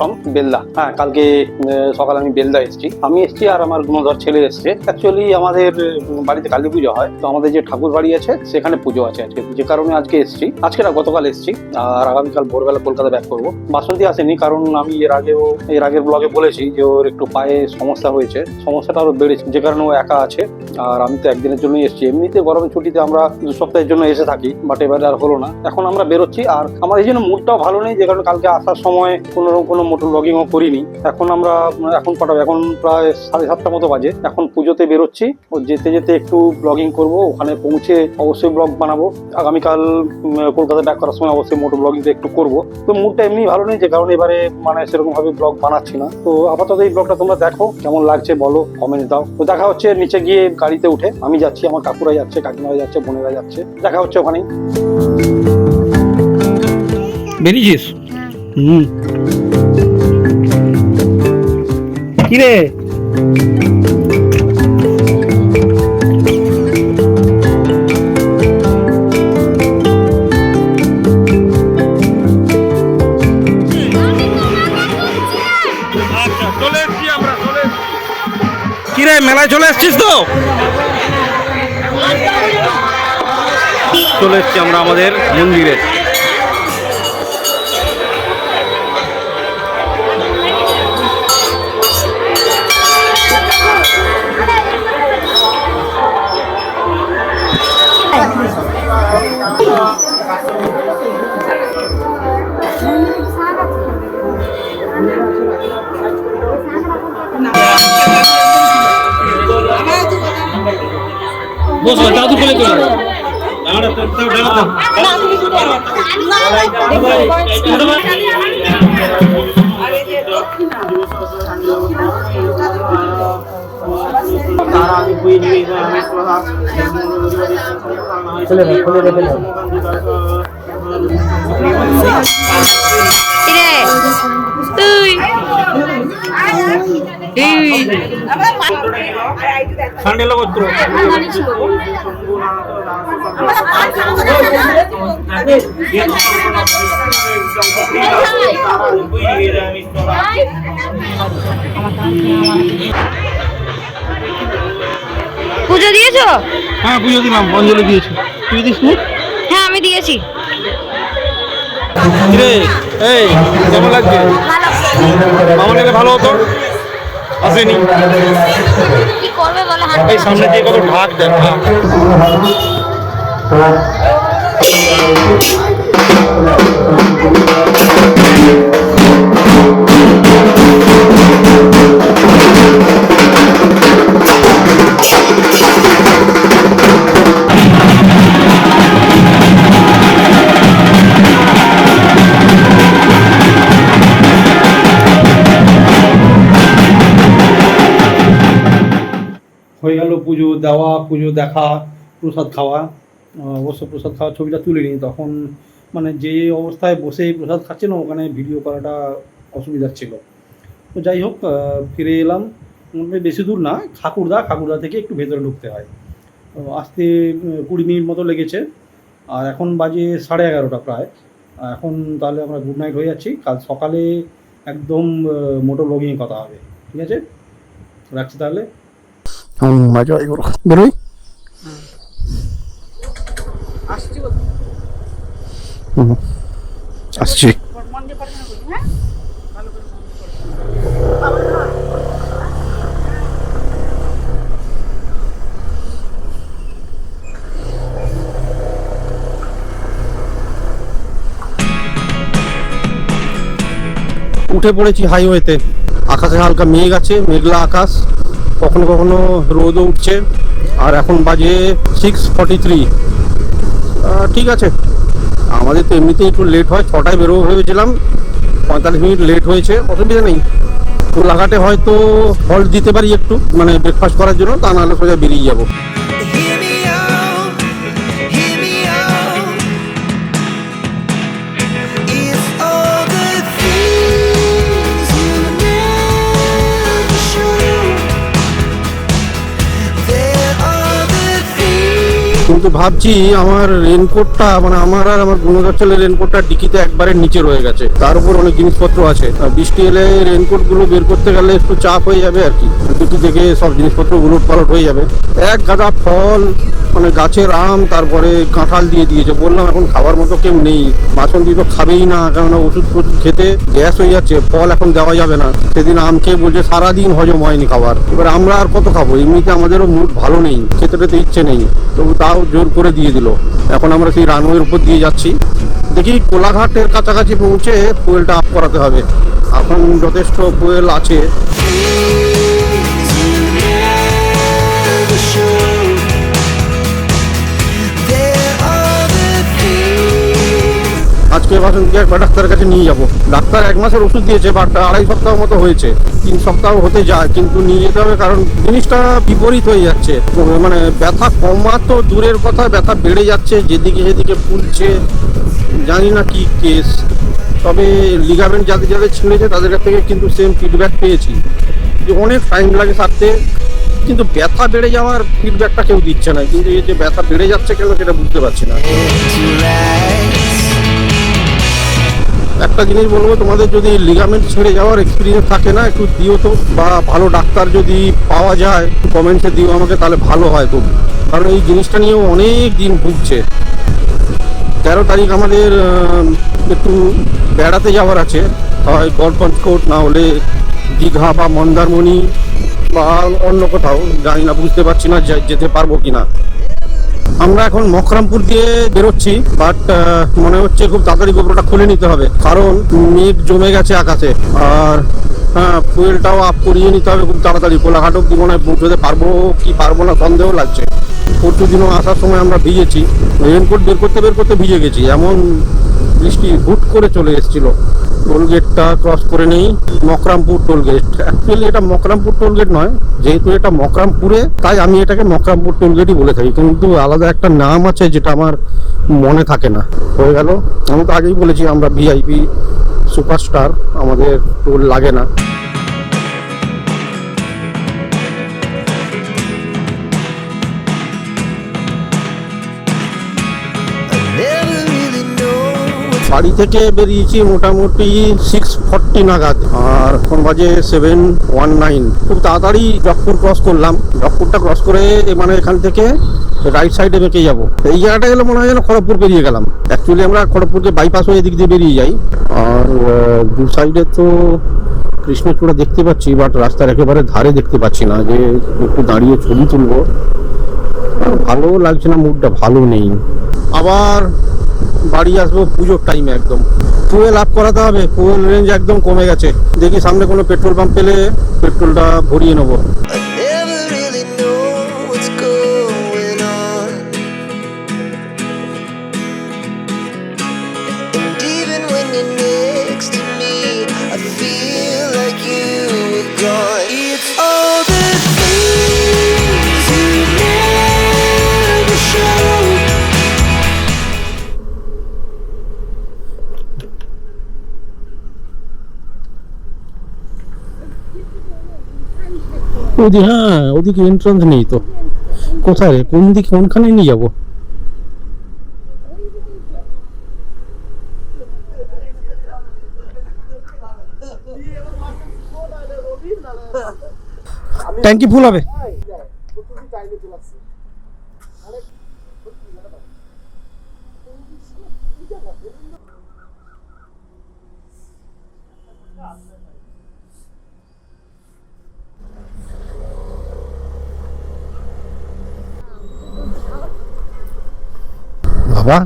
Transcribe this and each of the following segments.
From Belda হ্যাঁ কালকে আহ, সকালে আমি বেলদা এসেছি। আমি এসেছি আর আমার গুণধর ছেলে এসছে। অ্যাকচুয়ালি আমাদের বাড়িতে কালী পুজো হয়। তো আমাদের যে ঠাকুর বাড়ি আছে, সেখানে পুজো আছে আজকে। যে কারণে আজকে এসেছি। আজকে না, গতকাল এসেছি। আর আগামীকাল ভোরবেলা কলকাতা ব্যাক করব। বাসন্তী আসেনি, কারণ আমি এর আগেও এর আগের ব্লগে বলেছি যে ওর একটু পায়ে সমস্যা হয়েছে। সমস্যাটা আরও বেড়েছে, যে কারণে ও একা আছে। আর আমি তো একদিনের জন্যই এসেছি। এমনিতে গরমের ছুটিতে আমরা দু সপ্তাহের জন্য এসে থাকি বাট এবারে আর হলো না। এখন আমরা বেরোচ্ছি। আর আমার এই জন্য মুডটাও ভালো নেই, যে কারণে কালকে আসার সময় কোনো রকম কোনো মোটর ব্লগিংও করিনি। এখন আমরা এখন কটা এখন প্রায় সাড়ে সাতটা মতো বাজে। এখন পুজোতে বেরোচ্ছি। ও যেতে যেতে একটু ব্লগিং করব। ওখানে পৌঁছে অবশ্যই ব্লগ বানাবো। আগামীকাল কলকাতা ব্যাক করার সময় অবশ্যই মোটর ব্লগিংটা একটু করব। তো মুডটা এমনি ভালো নেই যে কারণে এবারে মানে সেরকম ভাবে ব্লগ বানাচ্ছি না। তো আপাতত এই ব্লগটা তোমরা দেখো কেমন লাগছে বলো কমেন্ট দাও। তো দেখা হচ্ছে নিচে গিয়ে গাড়িতে উঠে। আমি যাচ্ছি আমার কাকুরা যাচ্ছে কাকিমারা যাচ্ছে বোনেরা যাচ্ছে। দেখা হচ্ছে ওখানেই। বেরিয়েছিস? হুম। কিরে? আচ্ছা। কিরে মেলায় চলে এসছিস তো? চলে এসছি আমরা আমাদের মন্দিরে। বসো দাদু কোলে চলে যাও। দাঁড়া, দাঁড়া, দাঁড়া, দাঁড়া। তুই পুজো দিয়েছ? হ্যাঁ পুজো দিলাম অঞ্জলি দিয়েছি। তুই দিস হ্যাঁ আমি দিয়েছি। কিরে? এই, কেমন লাগছে? এলে ভালো হতো? আসেনি। এই সামনে দিয়ে কত ঢাক দেখ ঢাক। দেখা, প্রসাদ খাওয়া অবশ্য প্রসাদ খাওয়ার ছবিটা তুলিনি। তখন মানে যে অবস্থায় বসে প্রসাদ খাচ্ছে না ওখানে ভিডিও করাটা অসুবিধা ছিল। তো যাই হোক ফিরে এলাম। বেশি দূর না, ঠাকুরদা ঠাকুরদা থেকে একটু ভেতরে ঢুকতে হয়। আসতে কুড়ি মিনিট মতো লেগেছে। আর এখন বাজে সাড়ে এগারোটা প্রায়। এখন তাহলে আমরা গুড নাইট হয়ে যাচ্ছি। কাল সকালে একদম মোটর লগিংয়ে কথা হবে। ঠিক আছে? রাখছি তাহলে হুম, আসছি। উঠে পড়েছি হাইওয়েতে আকাশে হালকা মেঘ আছে, মেঘলা আকাশ। কখনো কখনো রোদও উঠছে। আর এখন বাজে সিক্স ফর্টি থ্রি ঠিক আছে। আমাদের তো এমনিতেই একটু লেট হয়, ছটায় বেরোবো ভেবেছিলাম, পঁয়তাল্লিশ মিনিট লেট হয়েছে অসুবিধা নেই। কোলাঘাটে হয়তো হল্ট দিতে পারি একটু মানে ব্রেকফাস্ট করার জন্য, তা নাহলে সোজা বেরিয়ে যাব। কিন্তু ভাবছি আমার রেনকোটটা মানে আমার আর আমার গুণধর ছেলের রেনকোটটা ডিকিতে একবারে নিচে রয়ে গেছে। তার উপর অনেক জিনিসপত্র আছে। বৃষ্টি এলে রেনকোটগুলো বের করতে গেলে একটু চাপ হয়ে যাবে আর কি। ডিকি থেকে সব জিনিসপত্র উলট পালট হয়ে যাবে। এক গাদা ফল মানে গাছের আম, তারপরে কাঁঠাল দিয়ে দিয়েছে। বললাম, এখন খাবার মতো কেউ নেই। বাসন দিয়ে তো খাবেই না, কেননা ওষুধ ফষুধ খেতে গ্যাস হয়ে যাচ্ছে। ফল এখন দেওয়া যাবে না। সেদিন আম খেয়ে বলছে, সারাদিন হজম হয়নি খাবার। এবার আমরা আর কত খাব? এমনিতে আমাদেরও মুড ভালো নেই। খেতে টেতে ইচ্ছে নেই। তবু তাও জোর করে দিয়ে দিল। এখন আমরা সেই রানওয়ের উপর দিয়ে যাচ্ছি। দেখি কোলাঘাটের কাছাকাছি পৌঁছে কোয়েলটা আপ করাতে হবে। এখন যথেষ্ট কোয়েল আছে। আজকে বাসন্তী একবার ডাক্তারের কাছে নিয়ে যাব। ডাক্তার এক মাসের ওষুধ দিয়েছে, বাট আড়াই সপ্তাহ মতো হয়েছে। তিন সপ্তাহ হতে যায়, কিন্তু নিয়ে যেতে হবে কারণ জিনিসটা বিপরীত হয়ে যাচ্ছে। মানে ব্যথা কমা তো দূরের কথা, ব্যথা বেড়ে যাচ্ছে, যেদিকে যেদিকে ফুলছে। জানি না কি কেস তবে লিগামেন্ট যাদের যাদের ছিঁড়েছে, তাদের কাছ থেকে কিন্তু সেম ফিডব্যাক পেয়েছি। যে অনেক টাইম লাগে সারতে, কিন্তু ব্যথা বেড়ে যাওয়ার ফিডব্যাকটা কেউ দিচ্ছে না। কিন্তু এই যে ব্যথা বেড়ে যাচ্ছে কেন, সেটা বুঝতে পারছি না. একটা জিনিস বলব, তোমাদের যদি লিগামেন্ট ছেড়ে যাওয়ার এক্সপিরিয়েন্স থাকে না, একটু দিও তো, বা ভালো ডাক্তার যদি পাওয়া যায় কমেন্টসে দিও আমাকে, তাহলে ভালো হয় খুব। কারণ এই জিনিসটা নিয়েও অনেক দিন ভুগছে। তেরো তারিখ আমাদের একটু বেড়াতে যাওয়ার আছে, হয় গড়পঞ্চকোট, না হলে দীঘা বা মন্দারমণি বা অন্য কোথাও, জানি না, বুঝতে পারছি না যেতে পারব কিনা। আমরা এখন মকরামপুর দিয়ে বেরোচ্ছি বাট মনে হচ্ছে খুব তাড়াতাড়ি গোবরটা খুলে নিতে হবে। কারণ মেঘ জমে গেছে আকাশে, আর হ্যাঁ ফুয়েলটাও আপ করিয়ে নিতে হবে খুব তাড়াতাড়ি। কোলাঘাট অব্দি মনে হয় পৌঁছতে পারব কি পারব না সন্দেহ লাগছে। পরশু দিনও আসার সময় আমরা ভিজেছি রেনকোট বের করতে বের করতে ভিজে গেছি। এমন বৃষ্টি হুট করে চলে এসেছিল। টোলগেটটা ক্রস করে নেই, মকরামপুর টোলগেট অ্যাকচুয়ালি এটা মকরামপুর টোলগেট নয়, যেহেতু এটা মকরামপুরে, তাই আমি এটাকে মকরামপুর টোলগেটই বলে থাকি। কিন্তু আলাদা একটা নাম আছে যেটা আমার মনে থাকে না। হয়ে গেল, আমি তো আগেই বলেছি আমরা ভিআইপি সুপারস্টার আমাদের টোল লাগে না। বাড়ি থেকে বেরিয়েছি মোটামুটি সিক্স ফর্টি নাগাদ। আর এখন বাজে সেভেন ওয়ান নাইন খুব তাড়াতাড়ি জকপুর ক্রস করলাম। জকপুরটা ক্রস করে মানে এখান থেকে রাইট সাইডে বেঁকে যাব। এই জায়গাটা গেলে মনে হয় যেন খড়গপুর বেরিয়ে গেলাম। অ্যাকচুয়ালি আমরা খড়গপুরকে বাইপাস হয়ে এদিক দিয়ে বেরিয়ে যাই। আর দু সাইডে তো কৃষ্ণচূড়া দেখতে পাচ্ছি বাট রাস্তার একেবারে ধারে দেখতে পাচ্ছি না যে একটু দাঁড়িয়ে ছবি তুলবো। ভালো লাগছে না মুডটা ভালো নেই। আবার বাড়ি আসব পুজোর টাইমে একদম। ফুয়েল আপ করাতে হবে ফুয়েল রেঞ্জ একদম কমে গেছে। দেখি সামনে কোনো পেট্রোল পাম্প পেলে পেট্রোলটা ভরিয়ে নেব। ওদিকে হ্যাঁ ওদিকে এন্ট্রান্স নেই তো। কোথায় রে? কোন দিকে? কোনখানে নিয়ে যাব? ট্যাঙ্কি ফুল হবে। বাবা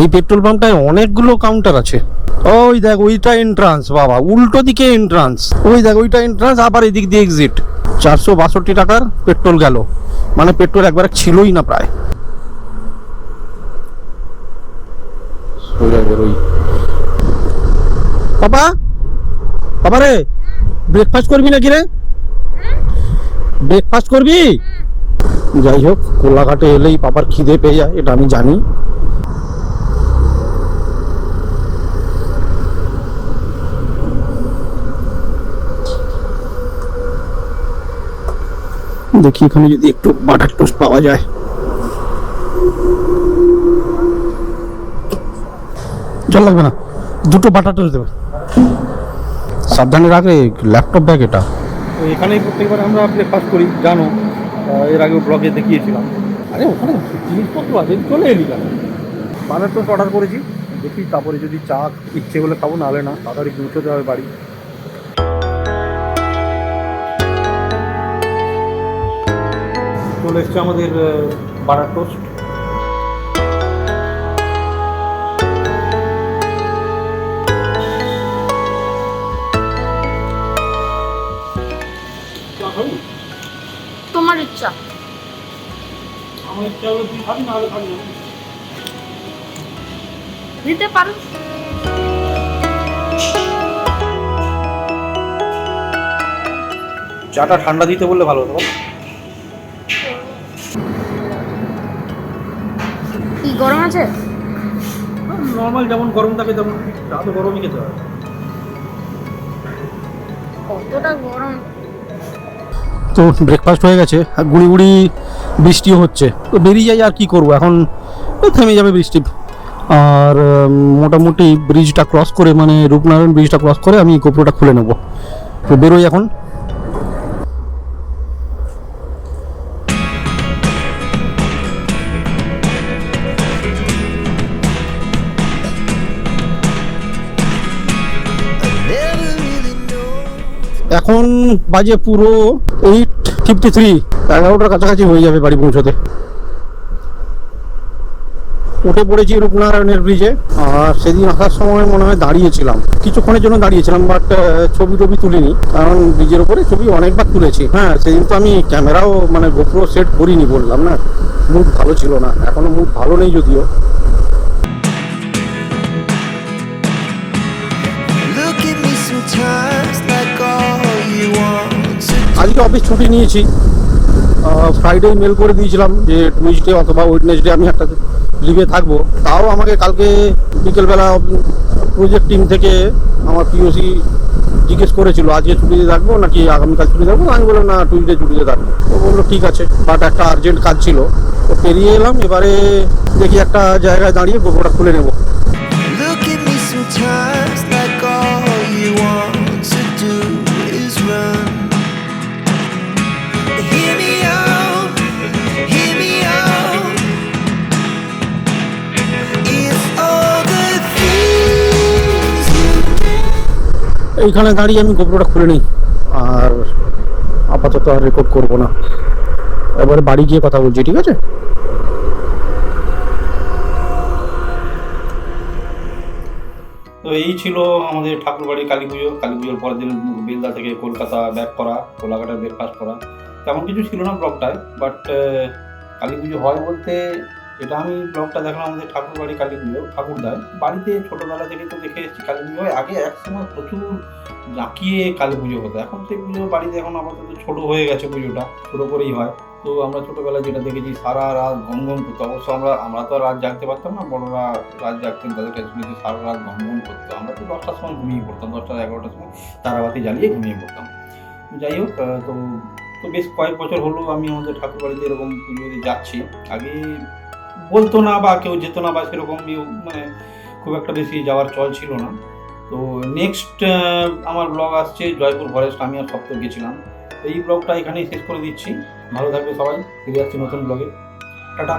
এই পেট্রোল পাম্পটায় অনেকগুলো কাউন্টার আছে। ওই দেখ ওইটা এন্ট্রান্স বাবা উল্টো দিকে এন্ট্রান্স ওই দেখ ওইটা এন্ট্রান্স আবার এদিক দিয়ে এক্সিট চারশো বাষট্টি টাকার পেট্রোল গেল। মানে পেট্রোল একবারে ছিলই না প্রায়। বাবা বাবা রে ব্রেকফাস্ট করবি নাকি রে? ব্রেকফাস্ট করবি? যাই হোক কোলাঘাটে এলেই পাপার খিদে পেয়ে যায় এটা আমি জানি। দেখি এখানে যদি একটু বাটার টোস্ট পাওয়া যায়। জল লাগবে না। দুটো বাটার টোস্ট দেবে। সাবধানে রাখে ল্যাপটপ ব্যাগ এটা। তো এখানেই প্রত্যেকবার আমরা ব্রেকফাস্ট করি জানো। এর আগে ব্লগে দেখিয়েছিলাম। আরে ওখানে জিনিসপত্র আছে চলে এলি কেন? বানার টোস্ট অর্ডার করেছি। দেখি তারপরে যদি চা ইচ্ছে হলে খাব নাহলে না। তাড়াতাড়ি পৌঁছতে হবে বাড়ি। চলে এসছে আমাদের বাটার টোস্ট তোমার ইচ্ছা। আমার ইচ্ছা হলো তুই খাবি না হলে খাবি না। দিতে পারো। চাটা ঠান্ডা দিতে বললে ভালো হতো। গরম আছে? নর্মাল যেমন গরম থাকে তেমন চা তো গরমই খেতে হয়। কতটা গরম? তো ব্রেকফাস্ট হয়ে গেছে আর গুড়ি গুড়ি বৃষ্টিও হচ্ছে। তো বেরিয়ে যাই আর কি করব? এখন থেমে যাবে বৃষ্টি। আর মোটামুটি ব্রিজটা ক্রস করে মানে রূপনারায়ণ ব্রিজটা ক্রস করে আমি গোপ্রোটা খুলে নেব। তো বেরোই এখন। বাজে পুরো এইট ফিফটি থ্রি এগারোটার কাছাকাছি হয়ে যাবে বাড়ি পৌঁছতে। উঠে পড়েছি রূপনারায়ণের ব্রিজে আর সেদিন আসার সময় মনে হয় দাঁড়িয়েছিলাম। কিছুক্ষণের জন্য দাঁড়িয়েছিলাম বাট ছবি টবি তুলিনি। কারণ ব্রিজের ওপরে ছবি অনেকবার তুলেছি। হ্যাঁ সেদিন তো আমি ক্যামেরাও মানে গোপ্রো সেট করিনি বললাম না। মুড ভালো ছিল না। এখনও মুড ভালো নেই যদিও। আজকে অফিস ছুটি নিয়েছি। ফ্রাইডে মেল করে দিয়েছিলাম যে টুইসডে অথবা ওয়েডনেসডে আমি একটা লিভে থাকব। তাও আমাকে কালকে বিকেলবেলা প্রজেক্ট টিম থেকে আমার পিওসি জিজ্ঞেস করেছিল, আজকে ছুটিতে থাকব নাকি আগামীকাল ছুটি থাকব? আমি বললাম, না টুইসডে ছুটিতে থাকব। ও বলল, ঠিক আছে। বাট একটা আর্জেন্ট কাজ ছিল। তো পেরিয়ে এলাম, এবারে দেখি একটা জায়গায় দাঁড়িয়ে গোবরটা খুলে নেব। এইখানে দাঁড়িয়ে আমি গোবরটা খুলে নিই। আর আপাতত আর রেকর্ড করব না। এবারে বাড়ি গিয়ে কথা বলছি, ঠিক আছে? তো এই ছিল আমাদের ঠাকুরবাড়ি কালী পুজো কালী পুজোর পরের দিন বেলদা থেকে কলকাতা ব্যাক করা কোলাঘাটে ব্রেকফাস্ট করা। তেমন কিছু ছিল না ব্লগটায় বাট কালী পুজো হয় বলতে এটা আমি ব্লগটা দেখলাম আমাদের ঠাকুরবাড়ি কালী পুজো ঠাকুরদায় বাড়িতে ছোটোবেলা থেকে তো দেখে এসেছি কালী পুজো আগে এক সময় প্রচুর জাঁকিয়ে কালী পুজো হতো। এখন সেই পুজো বাড়িতে এখন আপাতত ছোটো হয়ে গেছে পুজোটা, ছোটো করেই হয়। তো আমরা ছোটোবেলায় যেটা দেখেছি, সারা রাত গম গম করতো। অবশ্য আমরা আমরা তো রাত জাগতে পারতাম না, বড়রা রাত জাগতেন তাদের কাছে শুনেছি, সারা রাত গম গম করতো। আমরা তো দশটার সময় ঘুমিয়ে পড়তাম, দশটা এগারোটার সময় তারাবাতি জ্বালিয়ে ঘুমিয়ে পড়তাম। যাই হোক তো তো বেশ কয়েক বছর হলো আমি আমাদের ঠাকুর বাড়িতে এরকম পুজোতে যাচ্ছি। আগে বলতো না বা কেউ যেত না বা সেরকম মানে খুব একটা বেশি যাওয়ার চল ছিল না। তো নেক্সট আমার ব্লগ আসছে জয়পুর ফরেস্ট আমি আর সপ্তাহ গেছিলাম। এই ব্লগটা এখানেই শেষ করে দিচ্ছি। ভালো থাকবে সবাই। ফিরে আসছি নতুন ব্লগে টাটা।